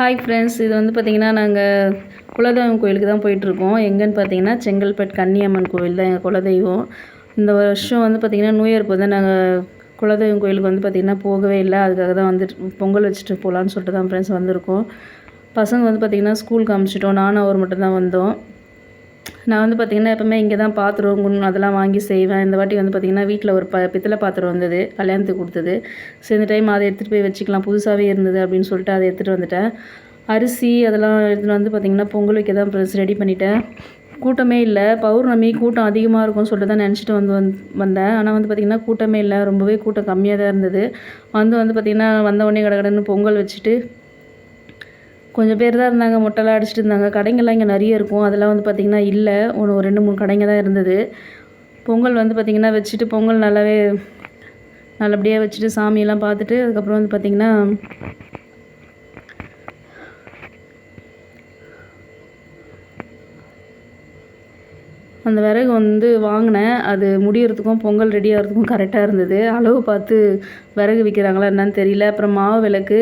Hi friends இது வந்து பார்த்திங்கன்னா நாங்கள் குலதெய்வம் கோயிலுக்கு தான் போயிட்டுருக்கோம். எங்கேன்னு பார்த்தீங்கன்னா செங்கல்பட்டு கன்னியம்மன் கோயில் தான் எங்கள் குலதெய்வம். இந்த வருஷம் வந்து பார்த்திங்கன்னா நியூ இயர் போது நாங்கள் குலதெய்வம் கோயிலுக்கு வந்து பார்த்திங்கன்னா போகவே இல்லை. அதுக்காக தான் வந்துட்டு பொங்கல் வச்சுட்டு போகலான்னு சொல்லிட்டு தான் ஃப்ரெண்ட்ஸ் வந்திருக்கோம். பசங்க வந்து பார்த்திங்கன்னா ஸ்கூலுக்கு அனுப்பிச்சிட்டோம். நானும் அவர் மட்டும் தான் வந்தோம். நான் வந்து பார்த்திங்கன்னா எப்போவுமே இங்கே தான் பாத்திரம் குன் அதெல்லாம் வாங்கி செய்வேன். இந்த வாட்டி வந்து பார்த்திங்கன்னா வீட்டில் ஒரு ப பித்தளை பாத்திரம் வந்தது கல்யாணத்துக்கு கொடுத்தது. ஸோ இந்த டைம் அதை எடுத்துகிட்டு போய் வச்சுக்கலாம் புதுசாகவே இருந்தது அப்படின்னு சொல்லிட்டு அதை எடுத்துகிட்டு வந்துட்டேன். அரிசி அதெல்லாம் எடுத்துகிட்டு வந்து பார்த்திங்கன்னா பொங்கல் வைக்க தான் ப்ரெஸ் ரெடி பண்ணிட்டேன். கூட்டமே இல்லை. பௌர்ணமி கூட்டம் அதிகமாக இருக்கும்னு சொல்லிட்டு தான் நினச்சிட்டு வந்து வந் வந்தேன். ஆனால் வந்து பார்த்திங்கன்னா கூட்டமே இல்லை. ரொம்பவே கூட்டம் கம்மியாக தான் இருந்தது. வந்து வந்து பார்த்திங்கன்னா வந்த உடனே கடை கடைன்னு பொங்கல் வச்சுட்டு கொஞ்சம் பேர் தான் இருந்தாங்க மொட்டைலாம் அடிச்சுட்டு இருந்தாங்க. கடைங்கள்லாம் இங்கே நிறைய இருக்கும். அதெல்லாம் வந்து பார்த்திங்கன்னா இல்லை. ஒன்று ஒரு ரெண்டு மூணு கடைங்க தான் இருந்தது. பொங்கல் வந்து பார்த்திங்கன்னா வச்சுட்டு பொங்கல் நல்லாவே நல்லபடியாக வச்சுட்டு சாமியெல்லாம் பார்த்துட்டு அதுக்கப்புறம் வந்து பார்த்திங்கன்னா அந்த விறகு வந்து வாங்கினேன். அது முடியறதுக்கும் பொங்கல் ரெடி ஆகிறதுக்கும் கரெக்டாக இருந்தது. அளவு பார்த்து விறகு விற்கிறாங்களா என்னன்னு தெரியல. அப்புறம் மாவு விளக்கு.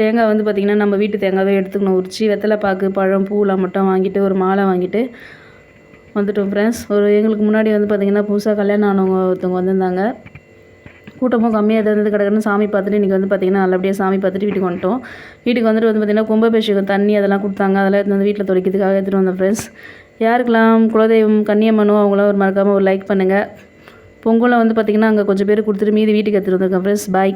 தேங்காய் வந்து பார்த்திங்கன்னா நம்ம வீட்டு தேங்காவே எடுத்துக்கணும். உரிச்சி வெத்தலை பாக்கு பழம் பூலாம் மட்டும் வாங்கிட்டு ஒரு மாலை வாங்கிட்டு வந்துட்டோம் ஃப்ரெண்ட்ஸ் ஒரு எங்களுக்கு முன்னாடி வந்து பார்த்திங்கன்னா புதுசாக கல்யாணம் ஆனவங்க ஒருத்தவங்க வந்திருந்தாங்க. கூட்டமும் கம்மியாக இருந்தது. கிடக்குன்னு சாமி பார்த்துட்டு இன்றைக்கி வந்து பார்த்திங்கன்னா நல்லபடியாக சாமி பார்த்துட்டு வீட்டுக்கு வந்துட்டோம். வீட்டுக்கு வந்துட்டு வந்து பார்த்திங்கன்னா கும்பாபிஷேகம் தண்ணி அதெல்லாம் கொடுத்தாங்க. அதெல்லாம் எடுத்து வந்து வீட்டில் துடைக்கிறதுக்காக எடுத்துகிட்டு வந்தோம் ஃப்ரெண்ட்ஸ் யாருக்கெல்லாம் குலதெய்வம் கன்னியம்மனும் அவங்களாம் ஒரு மறக்காமல் ஒரு லைக் பண்ணுங்கள் பொங்கலை வந்து பார்த்திங்கன்னா அங்கே கொஞ்சம் பேர் கொடுத்துட்டு மீதி வீட்டுக்கு எடுத்துகிட்டு வந்திருக்கேன் ஃப்ரெண்ட்ஸ் பாய்